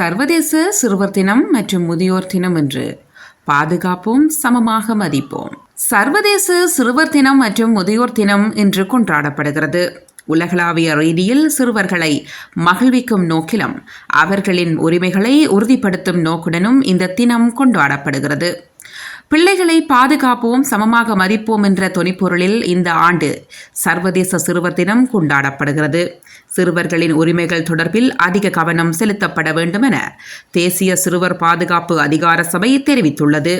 சர்வதேச சிறுவர் தினம் மற்றும் முதியோர் தினம் என்று பாதுகாப்போம் சமமாக மதிப்போம். சர்வதேச சிறுவர் தினம் மற்றும் முதியோர் தினம் இன்று கொண்டாடப்படுகிறது. உலகளாவிய ரீதியில் சிறுவர்களை மகிழ்விக்கும் நோக்கிலும் அவர்களின் உரிமைகளை உறுதிப்படுத்தும் நோக்குடனும் இந்த தினம் கொண்டாடப்படுகிறது. பிள்ளைகளை பாதுகாப்போம் சமமாக மதிப்போம் என்ற தொனிப்பொருளில் இந்த ஆண்டு சர்வதேச சிறுவர் தினம் கொண்டாடப்படுகிறது. சிறுவர்களின் உரிமைகள் தொடர்பில் அதிக கவனம் செலுத்தப்பட வேண்டும் என தேசிய சிறுவர் பாதுகாப்பு அதிகார சபை தெரிவித்துள்ளது.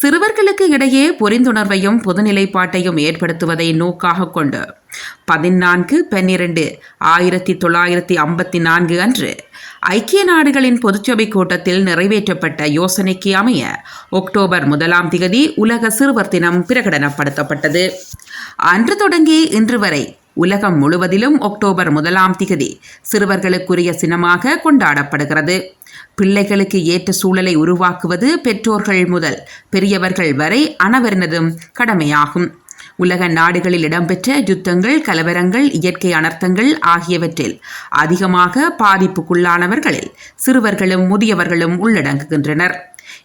சிறுவர்களுக்கு இடையே புரிந்துணர்வையும் பொதுநிலைப்பாட்டையும் ஏற்படுத்துவதை நோக்காக கொண்டு பதினான்கு பன்னிரண்டு ஆயிரத்தி தொள்ளாயிரத்தி ஐம்பத்தி நான்கு அன்று ஐக்கிய நாடுகளின் பொதுச்சபை கூட்டத்தில் நிறைவேற்றப்பட்ட யோசனைக்கு அமைய அக்டோபர் முதலாம் திகதி உலக சிறுவர் தினம் பிரகடனப்படுத்தப்பட்டது. அன்று தொடங்கி இன்று வரை உலகம் முழுவதிலும் அக்டோபர் முதலாம் திகதி சிறுவர்களுக்குரிய சினமாக கொண்டாடப்படுகிறது. பிள்ளைகளுக்கு ஏற்ற சூழலை உருவாக்குவது பெற்றோர்கள் முதல் பெரியவர்கள் வரை அனைவரினதும் கடமையாகும். உலக நாடுகளில் இடம்பெற்ற யுத்தங்கள் கலவரங்கள் இயற்கை அனர்த்தங்கள் ஆகியவற்றில் அதிகமாக பாதிப்புக்குள்ளானவர்களில் சிறுவர்களும் முதியவர்களும் உள்ளடங்குகின்றனர்.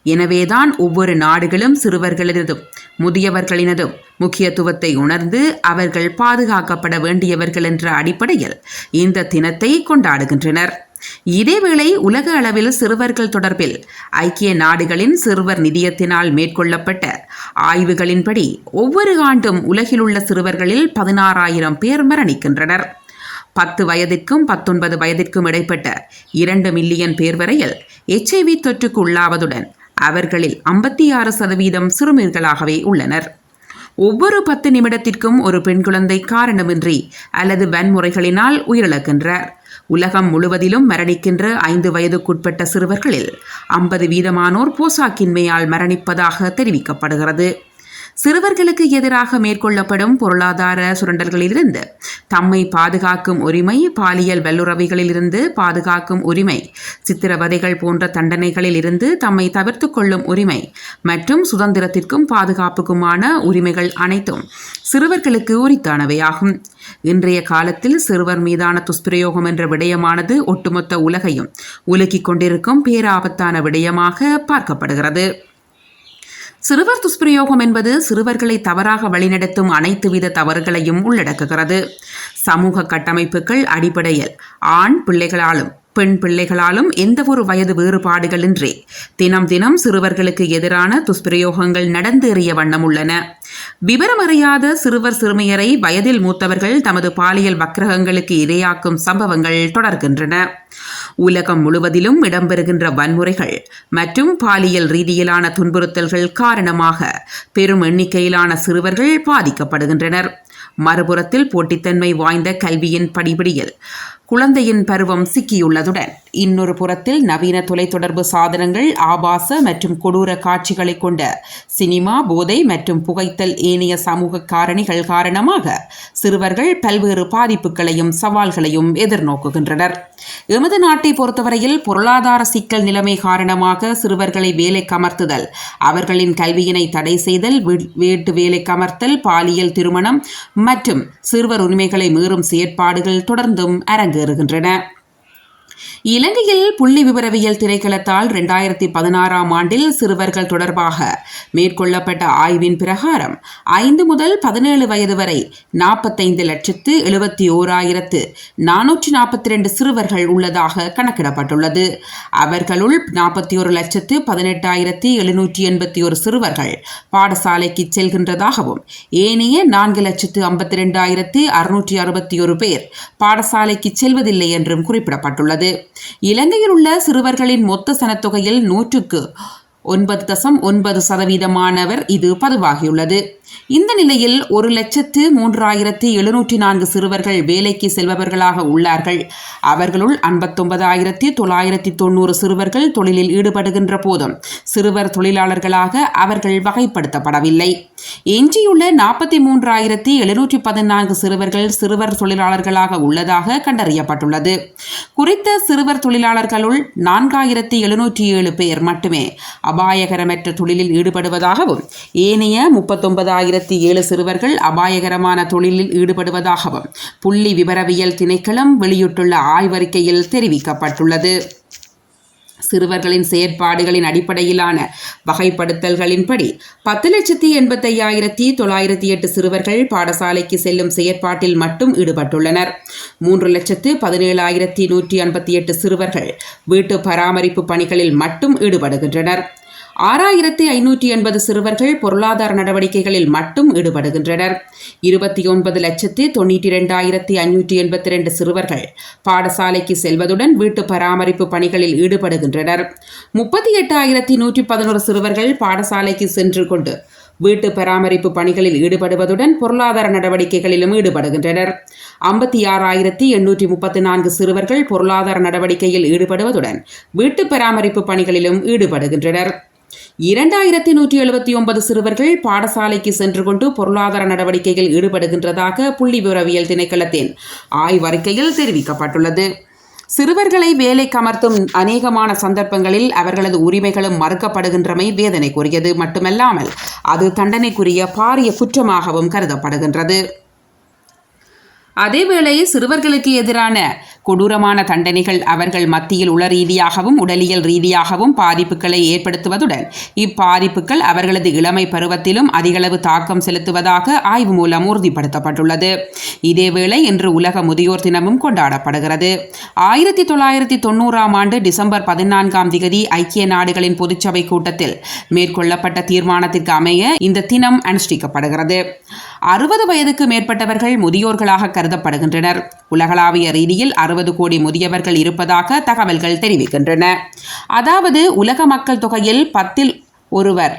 எனவேதான் ஒவ்வொரு நாடுகளும் சிறுவர்களினதும் முதியவர்களினதும் முக்கியத்துவத்தை உணர்ந்து அவர்கள் பாதுகாக்கப்பட வேண்டியவர்கள் என்ற அடிப்படையில் இந்த தினத்தை கொண்டாடுகின்றனர். இதேவேளை உலக அளவில் சிறுவர்கள் தொடர்பில் ஐக்கிய நாடுகளின் சிறுவர் நிதியத்தினால் மேற்கொள்ளப்பட்ட ஆய்வுகளின்படி ஒவ்வொரு ஆண்டும் உலகிலுள்ள சிறுவர்களில் பதினாறாயிரம் பேர் மரணிக்கின்றனர். பத்து வயதிற்கும் பத்தொன்பது வயதிற்கும் இடைப்பட்ட இரண்டு மில்லியன் பேர் வரையில் எச்ஐவி தொற்றுக்கு உள்ளாவதுடன் அவர்களில் ஐம்பத்தி ஆறு சதவீதம் சிறுமிகளாகவே உள்ளனர். ஒவ்வொரு பத்து நிமிடத்திற்கும் ஒரு பெண் குழந்தை காரணமின்றி அல்லது வன்முறைகளினால் உயிரிழக்கின்றார். உலகம் முழுவதிலும் மரணிக்கின்ற ஐந்து வயதுக்குட்பட்ட சிறுவர்களில் ஐம்பது வீதமானோர் போசாக்கின்மையால் மரணிப்பதாக தெரிவிக்கப்படுகிறது. சிறுவர்களுக்கு எதிராக மேற்கொள்ளப்படும் பொருளாதார சுரண்டல்களிலிருந்து தம்மை பாதுகாக்கும் உரிமை பாலியல் வல்லுறவைகளிலிருந்து பாதுகாக்கும் உரிமை சித்திரவதைகள் போன்ற தண்டனைகளில் இருந்து தம்மை தவிர்த்து கொள்ளும் உரிமை மற்றும் சுதந்திரத்திற்கும் பாதுகாப்புக்குமான உரிமைகள் அனைத்தும் சிறுவர்களுக்கு உரித்தானவையாகும். இன்றைய காலத்தில் சிறுவர் மீதான துஷ்பிரயோகம் என்ற விடயமானது ஒட்டுமொத்த உலகையும் உலுக்கிக் கொண்டிருக்கும் பேராபத்தான விடயமாக பார்க்கப்படுகிறது. சிறுவர் துஷ்பிரயோகம் என்பது சிறுவர்களை தவறாக வழிநடத்தும் அனைத்து வித தவறுகளையும் உள்ளடக்குகிறது. சமூக கட்டமைப்புகள் அடிப்படையில் ஆண் பிள்ளைகளாலும் பெண் பிள்ளைகளாலும் எந்தவொரு வயது வேறுபாடுகளின்றி தினம் தினம் சிறுவர்களுக்கு எதிரான துஷ்பிரயோகங்கள் நடந்தேறிய வண்ணம் உள்ளன. விவரமறியாத சிறுவர் சிறுமியரை வயதில் மூத்தவர்கள் தமது பாலியல் வக்கிரகங்களுக்கு இரையாக்கும் சம்பவங்கள் தொடர்கின்றன. உலகம் முழுவதிலும் இடம்பெறுகின்ற வன்முறைகள் மற்றும் பாலியல் ரீதியிலான துன்புறுத்தல்கள் காரணமாக பெரும் எண்ணிக்கையிலான சிறுவர்கள் பாதிக்கப்படுகின்றனர். மறுபுறத்தில் போட்டித்தன்மை வாய்ந்த கல்வியின் படிபிடியில் குழந்தையின் பருவம் சிக்கியுள்ளதுடன் இன்னொரு புறத்தில் நவீன தொலைத்தொடர்பு சாதனங்கள் ஆபாச மற்றும் கொடூர காட்சிகளை கொண்ட சினிமா போதை மற்றும் புகைத்தல் ஏனைய சமூக காரணிகள் காரணமாக சிறுவர்கள் பல்வேறு பாதிப்புகளையும் சவால்களையும் எதிர்நோக்குகின்றனர். எமது நாட்டை பொறுத்தவரையில் பொருளாதார சிக்கல் நிலைமை காரணமாக சிறுவர்களை வேலை கமர்த்துதல். அவர்களின் கல்வியினை தடை செய்தல் வீட்டு வேலை கமர்த்தல் பாலியல் திருமணம் மற்றும் சிறுவர் உரிமைகளை மீறும் செயற்பாடுகள் தொடர்ந்தும் அரங்கேறுகின்றன. இலங்கையில் புள்ளி விவரவியல் திணைக்களத்தால் இரண்டாயிரத்தி பதினாறாம் ஆண்டில் சிறுவர்கள் தொடர்பாக மேற்கொள்ளப்பட்ட ஆய்வின் பிரகாரம் ஐந்து முதல் பதினேழு வயது வரை நாற்பத்தைந்து லட்சத்து எழுபத்தி ஓராயிரத்து நானூற்றி நாற்பத்தி ரெண்டு சிறுவர்கள் உள்ளதாக கணக்கிடப்பட்டுள்ளது. அவர்களுள் நாற்பத்தி ஒரு லட்சத்து பதினெட்டாயிரத்தி எழுநூற்றி எண்பத்தி ஒரு சிறுவர்கள் பாடசாலைக்கு செல்கின்றதாகவும் ஏனைய நான்கு லட்சத்து ஐம்பத்தி ரெண்டாயிரத்தி அறுநூற்றி அறுபத்தி ஒரு பேர் பாடசாலைக்கு செல்வதில்லை என்றும் குறிப்பிடப்பட்டுள்ளது. இலங்கையில் உள்ள சிறுவர்களின் மொத்த சனத்தொகையில் நூற்றுக்கு ஒன்பது தசம் ஒன்பது சதவீதமானவர் இது பதிவாகியுள்ளது. இந்த நிலையில் ஒரு லட்சத்து மூன்றாயிரத்தி எழுநூற்றி நான்கு சிறுவர்கள் வேலைக்கு செல்பவர்களாக உள்ளார்கள். அவர்களுள் ஐம்பத்தொன்பதாயிரத்தி தொள்ளாயிரத்தி தொண்ணூறு சிறுவர்கள் தொழிலில் ஈடுபடுகின்ற போதும் சிறுவர் தொழிலாளர்களாக அவர்கள் வகைப்படுத்தப்படவில்லை. எஞ்சியுள்ள நாற்பத்தி மூன்றாயிரத்தி எழுநூற்றி பதினான்கு சிறுவர்கள் சிறுவர் தொழிலாளர்களாக உள்ளதாக கண்டறியப்பட்டுள்ளது. குறித்த சிறுவர் தொழிலாளர்களுள் நான்காயிரத்தி எழுநூற்றி ஏழு பேர் மட்டுமே அபாயகரமற்ற தொழிலில் ஈடுபடுவதாகவும் ஏனைய முப்பத்தொன்பதாயிரத்தி ஆயிரத்தி ஏழு சிறுவர்கள் அபாயகரமான தொழிலில் ஈடுபடுவதாகவும் புள்ளி விவரவியல் திணைக்களம் வெளியிட்டுள்ள ஆய்வறிக்கையில் தெரிவிக்கப்பட்டுள்ளது. சிறுவர்களின் செயற்பாடுகளின் அடிப்படையிலான வகைப்படுத்தல்களின்படி பத்து லட்சத்தி எண்பத்தையாயிரத்தி தொள்ளாயிரத்தி எட்டு சிறுவர்கள் பாடசாலைக்கு செல்லும் செயற்பாட்டில் மட்டும் ஈடுபட்டுள்ளனர். மூன்று லட்சத்து பதினேழாயிரத்தி நூற்றி ஐம்பத்தி எட்டு சிறுவர்கள் வீட்டு பராமரிப்பு பணிகளில் மட்டும் ஈடுபடுகின்றனர். ஆறாயிரத்தி ஐநூற்றி எண்பது சிறுவர்கள் பொருளாதார நடவடிக்கைகளில் மட்டும் ஈடுபடுகின்றனர். இருபத்தி ஒன்பது லட்சத்தி தொண்ணூற்றி இரண்டாயிரத்தி ஐநூற்றி எண்பத்தி ரெண்டு சிறுவர்கள் பாடசாலைக்கு செல்வதுடன் வீட்டு பராமரிப்பு பணிகளில் ஈடுபடுகின்றனர். முப்பத்தி எட்டாயிரத்தி நூற்றி பதினோரு சிறுவர்கள் பாடசாலைக்கு சென்று கொண்டு வீட்டு பராமரிப்பு பணிகளில் ஈடுபடுவதுடன் பொருளாதார நடவடிக்கைகளிலும் ஈடுபடுகின்றனர். ஐம்பத்தி ஆறாயிரத்தி எண்ணூற்றி முப்பத்தி நான்கு சிறுவர்கள் பொருளாதார நடவடிக்கையில் ஈடுபடுவதுடன் வீட்டு பராமரிப்பு பணிகளிலும் ஈடுபடுகின்றனர். இரண்டாயிரத்தி நூற்றி எழுபத்தி ஒன்பது சிறுவர்கள் பாடசாலைக்கு சென்று கொண்டு பொருளாதார நடவடிக்கையில் ஈடுபடுகின்றதாக புள்ளி விவரவியல் திணைக்களத்தின் ஆய்வறிக்கையில் தெரிவிக்கப்பட்டுள்ளது. சிறுவர்களை வேலை கமர்த்தும் அநேகமான சந்தர்ப்பங்களில் அவர்களது உரிமைகளும் மறுக்கப்படுகின்றமை வேதனைக்குரியது. மட்டுமல்லாமல் அது தண்டனைக்குரிய பாரிய குற்றமாகவும் கருதப்படுகின்றது. அதேவேளை சிறுவர்களுக்கு எதிரான கொடூரமான தண்டனைகள் அவர்கள் மத்தியில் உள ரீதியாகவும் உடலியல் ரீதியாகவும் பாதிப்புகளை ஏற்படுத்துவதுடன் இப்பாதிப்புகள் அவர்களது இளமை பருவத்திலும் அதிகளவு தாக்கம் செலுத்துவதாக ஆய்வு மூலம் உறுதிப்படுத்தப்பட்டுள்ளது. இதேவேளை இன்று உலக முதியோர் தினமும் கொண்டாடப்படுகிறது. ஆயிரத்தி தொள்ளாயிரத்தி தொண்ணூறாம் ஆண்டு டிசம்பர் பதினான்காம் திகதி ஐக்கிய நாடுகளின் பொதுச்சபை கூட்டத்தில் மேற்கொள்ளப்பட்ட தீர்மானத்திற்கு அமைய இந்த தினம் அனுஷ்டிக்கப்படுகிறது. அறுபது வயதுக்கு மேற்பட்டவர்கள் முதியோர்களாக கருதப்படுகின்றனர். உலகளாவிய ரீதியில் அறுபது கோடி முதியவர்கள் இருப்பதாக தகவல்கள் தெரிவிக்கின்றன. அதாவது உலக மக்கள் தொகையில் பத்தில் ஒருவர்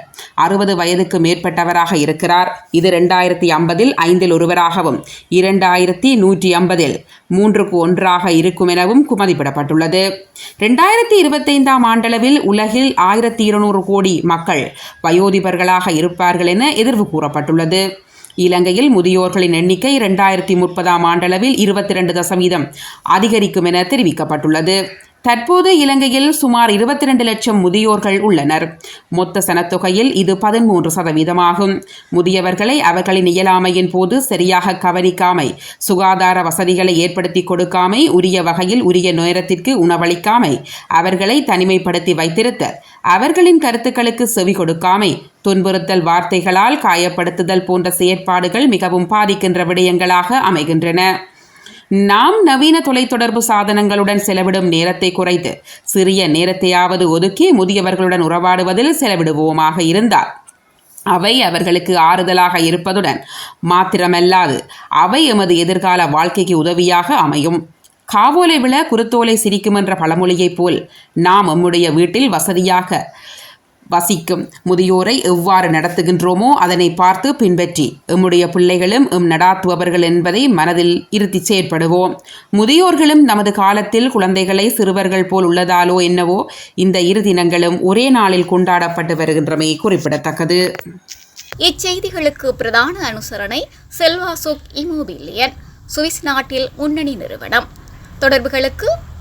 அறுபது வயதுக்கு மேற்பட்டவராக இருக்கிறார். இது ரெண்டாயிரத்தி ஐம்பதில் ஐந்தில் ஒருவராகவும் இரண்டாயிரத்தி நூற்றி ஐம்பதில் மூன்றுக்கு ஒன்றாக இருக்கும் எனவும் மதிப்பிடப்பட்டுள்ளது ரெண்டாயிரத்தி இருபத்தைந்தாம் ஆண்டளவில் உலகில் ஆயிரத்தி இருநூறு கோடி மக்கள் வயோதிபர்களாக இருப்பார்கள் என எதிர்வு கூறப்பட்டுள்ளது. இலங்கையில் முதியோர்களின் எண்ணிக்கை இரண்டாயிரத்தி முப்பதாம் ஆண்டளவில் இருபத்தி ரெண்டு தசவீதம் அதிகரிக்கும் என தெரிவிக்கப்பட்டுள்ளது. தற்போது இலங்கையில் சுமார் இருபத்தி ரெண்டு லட்சம் முதியோர்கள் உள்ளனர். மொத்த சனத்தொகையில் இது பதிமூன்று சதவீதமாகும். முதியவர்களை அவர்களின் இயலாமையின் போது சரியாக கவனிக்காமை சுகாதார வசதிகளை ஏற்படுத்தி கொடுக்காமை உரிய வகையில் உரிய நேரத்திற்கு உணவளிக்காமை அவர்களை தனிமைப்படுத்தி வைத்திருத்த அவர்களின் கருத்துக்களுக்கு செவி கொடுக்காமை துன்புறுத்தல் வார்த்தைகளால் காயப்படுத்துதல் போன்ற செயற்பாடுகள் மிகவும் பாதிக்கின்ற விடயங்களாக அமைகின்றன. நாம் நவீன தொலைத்தொடர்பு சாதனங்களுடன் செலவிடும் நேரத்தை குறைத்து சிறிய நேரத்தையாவது ஒதுக்கி முதியவர்களுடன் உறவாடுவதில் செலவிடுவோமாக இருந்தால் அவை அவர்களுக்கு ஆறுதலாக இருப்பதுடன் மாத்திரமல்லாது அவை எமது எதிர்கால வாழ்க்கைக்கு உதவியாக அமையும். காவோலை விழ குருத்தோலை சிரிக்கும் என்ற பழமொழியைப் போல் நாம் நம்முடைய வீட்டில் வசதியாக வசிக்கும். முதியோரை எவ்வாறு நடத்துகின்றோமோ அதனை பார்த்து பின்பற்றி. எம்முடைய பிள்ளைகளும் எம் நடாத்துபவர்கள் என்பதை மனதில் இருத்தி செயற்படுவோம். முதியோர்களும் நமது காலத்தில் குழந்தைகளை சிறுவர்கள் போல் உள்ளதாலோ என்னவோ இந்த இரு தினங்களும் ஒரே நாளில் கொண்டாடப்பட்டு வருகின்றமை குறிப்பிடத்தக்கது. இச்செய்திகளுக்கு பிரதான அனுசரணை செல்வாசுக் இமோபிலியன் சுவிஸ் நாட்டில் முன்னணி நிறுவனம். தொடர்புகளுக்கு